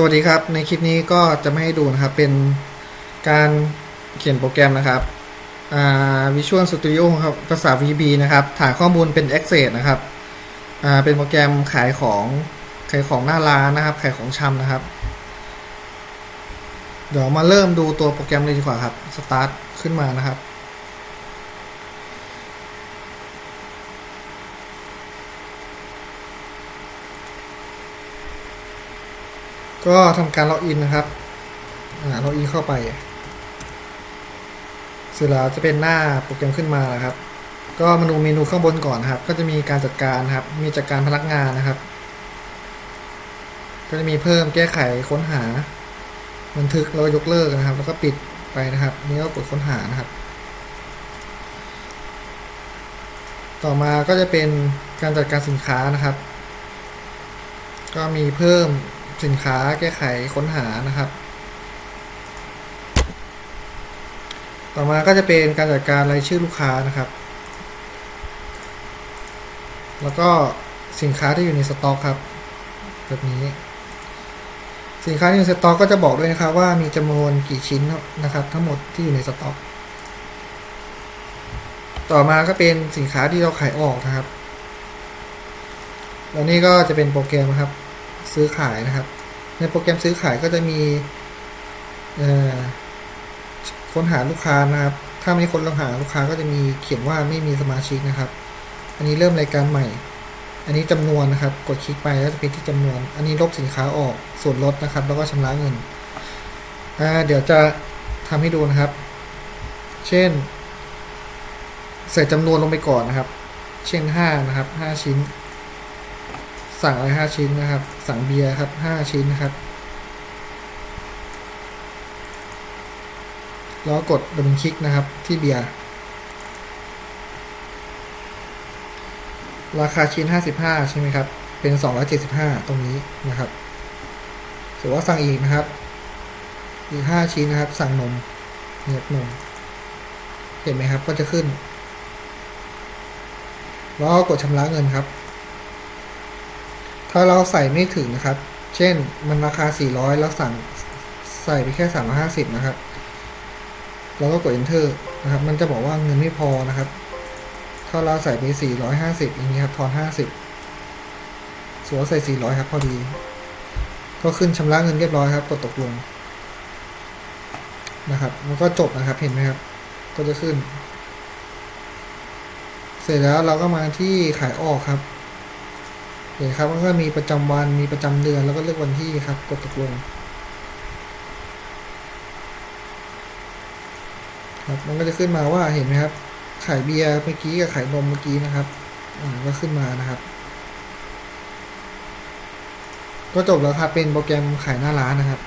สวัสดีครับ ในคลิปนี้ก็จะไม่ให้ดูนะครับ เป็นการเขียนโปรแกรมนะครับอ่า Visual Studio ครับภาษา VB นะครับ ฐานข้อมูลเป็น Access นะครับอ่าเป็นโปรแกรมขายของขายของหน้าร้านนะครับ ขายของชำนะครับ เดี๋ยวมาเริ่มดูตัวโปรแกรมเลยดีกว่าครับ Start ขึ้นมานะครับ ก็ทำการล็อกอินนะครับล็อกอินเข้าไปเสร็จแล้วจะเป็นหน้าโปรแกรมขึ้นมานะครับ ก็มาดูเมนูข้างบนก่อนนะครับ ก็จะมีการจัดการนะครับ มีจัดการพนักงานนะครับ ก็จะมีเพิ่มแก้ไขค้นหา บันทึกแล้วยกเลิกนะครับ แล้วก็ปิดไปนะครับนี่ก็กดค้นหานะครับ ต่อมาก็จะเป็นการจัดการสินค้านะครับ ก็มีเพิ่ม สินค้าแก้ไขค้นหานะครับ ต่อมาก็จะเป็นการจัดการรายชื่อลูกค้านะครับ แล้วก็สินค้าที่อยู่ในสต็อกครับแบบนี้ สินค้าที่อยู่ในสต็อกก็จะบอกด้วยนะครับว่ามีจำนวนกี่ชิ้นนะครับ ทั้งหมดที่อยู่ในสต็อก ต่อมาก็เป็นสินค้าที่เราขายออกนะครับ แล้วนี่ก็จะเป็นโปรแกรมนะครับ ซื้อขายนะครับ ในโปรแกรมซื้อขายก็จะมีค้นหาลูกค้านะครับ ถ้าไม่ค้นหาลูกค้าก็จะมีเขียนว่าไม่มีสมาชิกนะครับ อันนี้เริ่มรายการใหม่ อันนี้จำนวนนะครับ กดคลิกไปแล้วจะเป็นที่จำนวน อันนี้ลบสินค้าออกส่วนลดนะครับ แล้วก็ชำระเงินเดี๋ยวจะทำให้ดูนะครับ เช่น ใส่จำนวนลงไปก่อนนะครับ เช่นห้านะครับห้าชิ้น สั่งอะไรห้าชิ้นนะครับ สั่งเบียร์ครับห้าชิ้นนะครับ แล้วกดดับคลิกนะครับที่เบียร์ ราคาชิ้นห้าสิบห้าใช่ไหมครับ เป็นสองร้อเจ็ดสิบห้าตรงนี้นะครับถือว่าสั่งอีกนะครับ อีกห้าชิ้นนะครับ สั่งนมเนี่ยนม เห็นไหมครับ ก็จะขึ้น แล้วกดชำระเงินครับ ถ้าเราใส่ไม่ถึงนะครับ เช่นมันราคา 400แล้วสั่งใส่ไปแค่ 350 นะครับ เราก็กด enter นะครับ มันจะบอกว่าเงินไม่พอนะครับ ถ้าเราใส่ไป 450 อย่างนี้ครับทอน 50สวใส่ 400 ครับพอดี ก็ขึ้นชำระเงินเรียบร้อยครับ กดตกลงนะครับมันก็จบนะครับ เห็นไหมครับ ก็จะขึ้น เสร็จแล้วเราก็มาที่ขายออกครับ เห็นครับมันก็มีประจำวันมีประจำเดือนแล้วก็เลือกวันที่ครับ กดตกลงครับมันก็จะขึ้นมาว่าเห็นไหมครับ ขายเบียร์เมื่อกี้กับขายนมเมื่อกี้นะครับอ่าก็ขึ้นมานะครับ ก็จบแล้วครับเป็นโปรแกรมขายหน้าร้านนะครับ